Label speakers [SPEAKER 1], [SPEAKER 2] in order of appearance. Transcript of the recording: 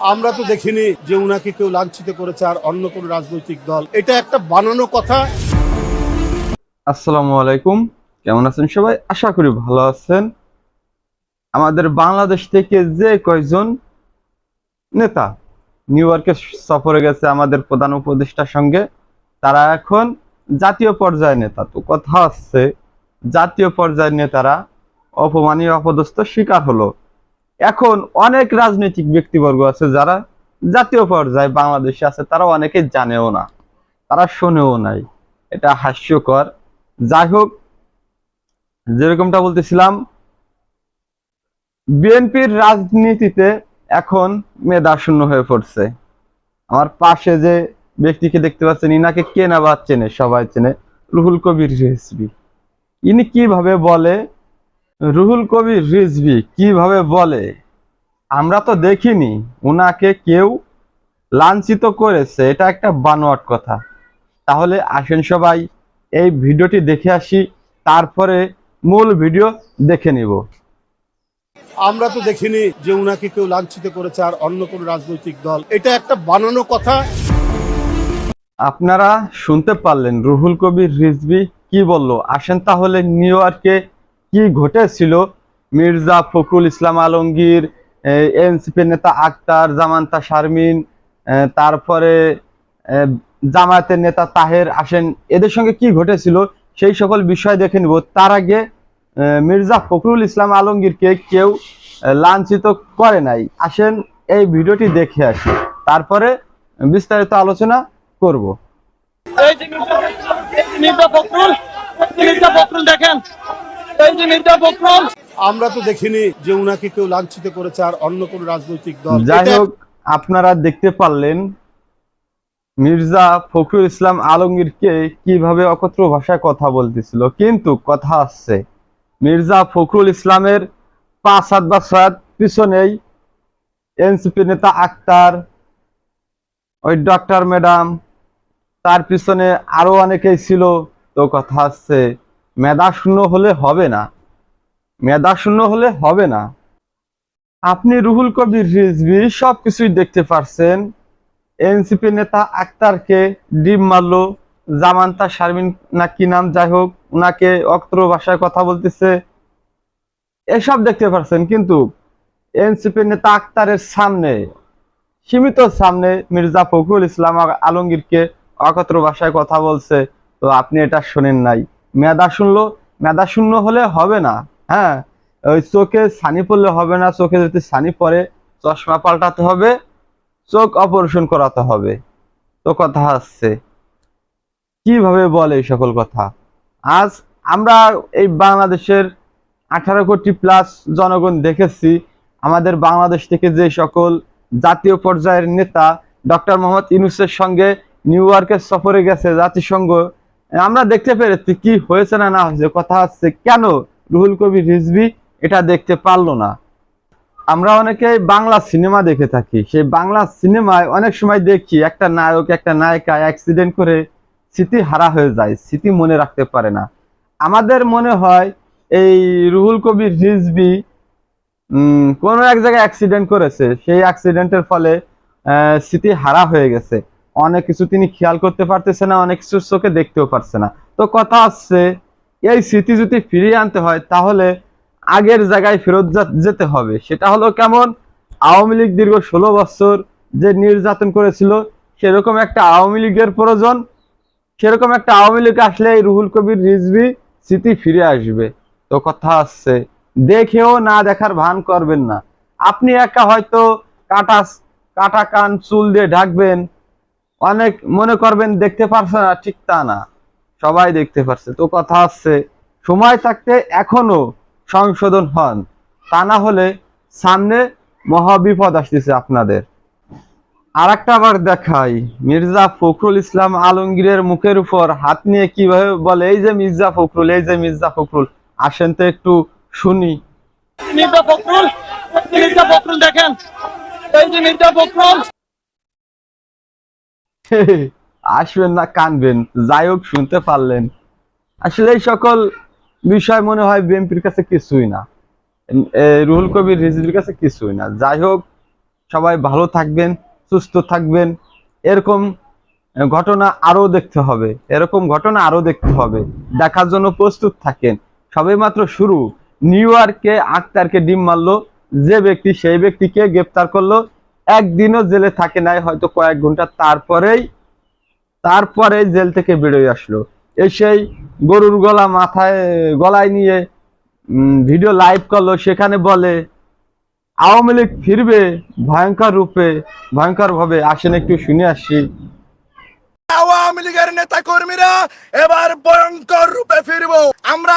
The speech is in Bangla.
[SPEAKER 1] আমরা তো দেখিনি যে উনাকে কেউ লাঞ্ছিত করেছে আর অন্য কোন রাজনৈতিক দল। এটা একটা বানানো কথা।
[SPEAKER 2] আসসালামু আলাইকুম। কেমন আছেন সবাই? আশা করি ভালো আছেন। আমাদের বাংলাদেশ থেকে যে কয়জন নেতা নিউ ইয়র্কে সফরে গেছে আমাদের প্রধান উপদেষ্টার সঙ্গে, তারা এখন জাতীয় পর্যায়ের নেতা। তো কথা হচ্ছে, জাতীয় পর্যায়ের নেতারা অপমানীয়, অপদস্থ শিকার হলো। এখন অনেক রাজনৈতিক ব্যক্তিবর্গ আছে যারা জাতীয় পর্যায়ে বাংলাদেশে আছে, তারা অনেকে জানেও না, তারা শোনেও নাই। এটা হাস্যকর। যাই হোক, যেরকমটা বলতেছিলাম, বিএনপির রাজনীতিতে এখন মেধা শূন্য হয়ে পড়ছে। আমার পাশে যে ব্যক্তিকে দেখতে পাচ্ছেন, ইনাকে কে না বা চেনে, সবাই চেনে, রুহুল কবির রিজভি। ইনি কীভাবে বলে রুহুল কবির রিজভি কীভাবে বলে? আমরা তো দেখিনি। উনাকে কেউ লাঞ্ছিত করেছে। এটা একটা বানোয়াট কথা। তাহলে আসেন সবাই এই ভিডিওটি দেখে আসি। তারপরে মূল ভিডিও দেখে নিব।
[SPEAKER 1] আমরা তো দেখিনি যে উনাকে কেউ লাঞ্ছিত করেছে আর অন্য কোন রাজনৈতিক দল। এটা একটা বানানো কথা।
[SPEAKER 2] আপনারা শুনতে পারলেন রুহুল কবির রিজভি কি বলল? আসেন তাহলে নিউ ইয়র্কে কি ঘটেছিল? মির্জা ফখরুল ইসলাম আলমগীর এনসিপি নেতা আক্তার, জামান্তা শারমিন তারপরে জামায়াতের নেতা তাহের আসেন। এদের সঙ্গে কি ঘটেছিল? সেই সকল বিষয় দেখে নিব। তার আগে মির্জা ফখরুল ইসলাম আলমগীরকে কেউ লাঞ্ছিত করে নাই। আসেন, এই ভিডিওটি দেখে আসি। তারপরে বিস্তারিত আলোচনা করব।
[SPEAKER 3] এই যে মির্জা ফখরুল দেখেন।
[SPEAKER 1] আমরা তো দেখিনি যে উনাকে কেউ লাঞ্ছিত করেছে আর অন্য কোন রাজনৈতিক দল।
[SPEAKER 2] যাই হোক আপনারা দেখতে পারলেন মির্জা ফখরুল ইসলাম আলমগীরকে কীভাবে অকত্র ভাষায় কথা বলতেছিল। কিন্তু কথা আসছে মির্জা ফখরুল ইসলামের পাঁচ সাত বা ছয় পিছনেই এনসিপি নেতা আক্তার ওই ডক্টর ম্যাডাম তার পিছনে আরও অনেকেই ছিল। তো কথা আসছে মেধা শূন্য হলে হবে না। মেধা শূন্য হলে হবে না। আপনি রুহুল কবির রিজভি সবকিছুই দেখতে পারছেন। এনসিপি নেতা আক্তারকে ডিম মারলো জামান্তা শারমিন না কি নাম, যাই হোক, উনাকে অক্তর ভাষায় কথা বলতেছে। এসব দেখতে পারছেন, কিন্তু এনসিপি নেতা আক্তারের সামনে, সীমিত সামনে মির্জা ফখরুল ইসলাম আলমগীরকে অকত্র ভাষায় কথা বলছে। তো আপনি এটা শোনেন নাই। মেধা শুনলো, মেধা শূন্য হলে হবে না হ্যাঁ? ওই চোখে ছানি পড়লে হবে না, চোখে যদি ছানি পড়ে, চশমা পাল্টাতে হবে, চোখ অপারেশন করাতে হবে। তো কথা আসছে কীভাবে বলে এই সকল কথা? আজ আমরা এই বাংলাদেশের আঠারো কোটি প্লাস জনগণ দেখেছি, আমাদের বাংলাদেশ থেকে যে সকল জাতীয় পর্যায়ের নেতা ডক্টর মোহাম্মদ ইউনুসের সঙ্গে নিউ ইয়র্কের সফরে গেছে, জাতিসংঘ আমরা দেখতে পেরেছি কি হয়েছে না না হয়েছে কথা হচ্ছে কেন রুহুল কবির রিজভি এটা দেখতে পারল না? আমরা অনেকে বাংলা সিনেমা দেখে থাকি। সেই বাংলা সিনেমায় অনেক সময় দেখি একটা নায়ক একটা নায়িকা অ্যাক্সিডেন্ট করে স্মৃতি হারা হয়ে যায় স্মৃতি মনে রাখতে পারে না। আমাদের মনে হয় এই রুহুল কবির উম, কোনো এক জায়গায় অ্যাক্সিডেন্ট করেছে। সেই অ্যাক্সিডেন্টের ফলে স্মৃতি হারা হয়ে গেছে। অনেক কিছু তিনি খেয়াল করতে পারতেছে না, অনেক কিছু চোখে দেখতেও পারছে না। তো কথা হচ্ছে, এই স্মৃতি যদি ফিরিয়ে আনতে হয়, তাহলে আগের জায়গায় ফেরত যেতে হবে। সেটা হলো কেমন? আওয়ামী লীগ দীর্ঘ ষোলো বছর যে নির্যাতন করেছিল, সেরকম একটা আওয়ামী লীগের প্রয়োজন। সেরকম একটা আওয়ামী লীগ আসলে এই রুহুল কবির রিজভি স্মৃতি ফিরে আসবে। তো কথা আসছে দেখেও না দেখার ভান করবেন না। আপনি একা হয়তো কাটা কাটা কান চুল দিয়ে ঢাকবেন অনেক মনে করবেন দেখতে পারছে না, ঠিক তা না। সবাই দেখতে পারছে। তো কথা হচ্ছে, সময় থাকতে এখনও সংশোধন হন। তা না হলে সামনে মহাবিপদ আসতেছে আপনাদের। আর একটা দেখাই, মির্জা ফখরুল ইসলাম আলমগীরের মুখের উপর হাত নিয়ে কীভাবে বলে, এই যে মির্জা ফখরুল, এই যে মির্জা ফখরুল, আসেন তো একটু শুনি।
[SPEAKER 3] মির্জা ফখরুল মির্জা ফখরুল দেখেন। এই যে মির্জা ফখরুল।
[SPEAKER 2] আসবেন না, কানবেন। যাই হোক, শুনতে পারলেন। আসলে এই সকল বিষয় মনে হয় বিএনপির কাছে কিছুই না। রুহুল কবির রিজির কাছে কিছুই না। যাই হোক, সবাই ভালো থাকবেন, সুস্থ থাকবেন। এরকম ঘটনা আরও দেখতে হবে। এরকম ঘটনা আরও দেখতে হবে। দেখার জন্য প্রস্তুত থাকেন। সবে মাত্র শুরু। নিউ ইয়র্কে আক্তারকে ডিম মারলো, যে ব্যক্তি সেই ব্যক্তিকে গ্রেপ্তার করল একদিনও জেলে থাকে নাই, হয়তো কয়েক ঘণ্টা তারপরেই তারপরে জেল থেকে বেরোয় আসলো। এসেই গরুর গলা মাথায় গলায় নিয়ে ভিডিও লাইভ করল, সেখানে বলে, আওয়ামী লীগ ফিরবে ভয়ঙ্কর রূপে, ভয়ঙ্কর ভাবে। আসেন একটু শুনে আসি।
[SPEAKER 4] আওয়ামী লীগের নেতা কর্মীরা এবার ভয়ঙ্কর রূপে ফিরবো। আমরা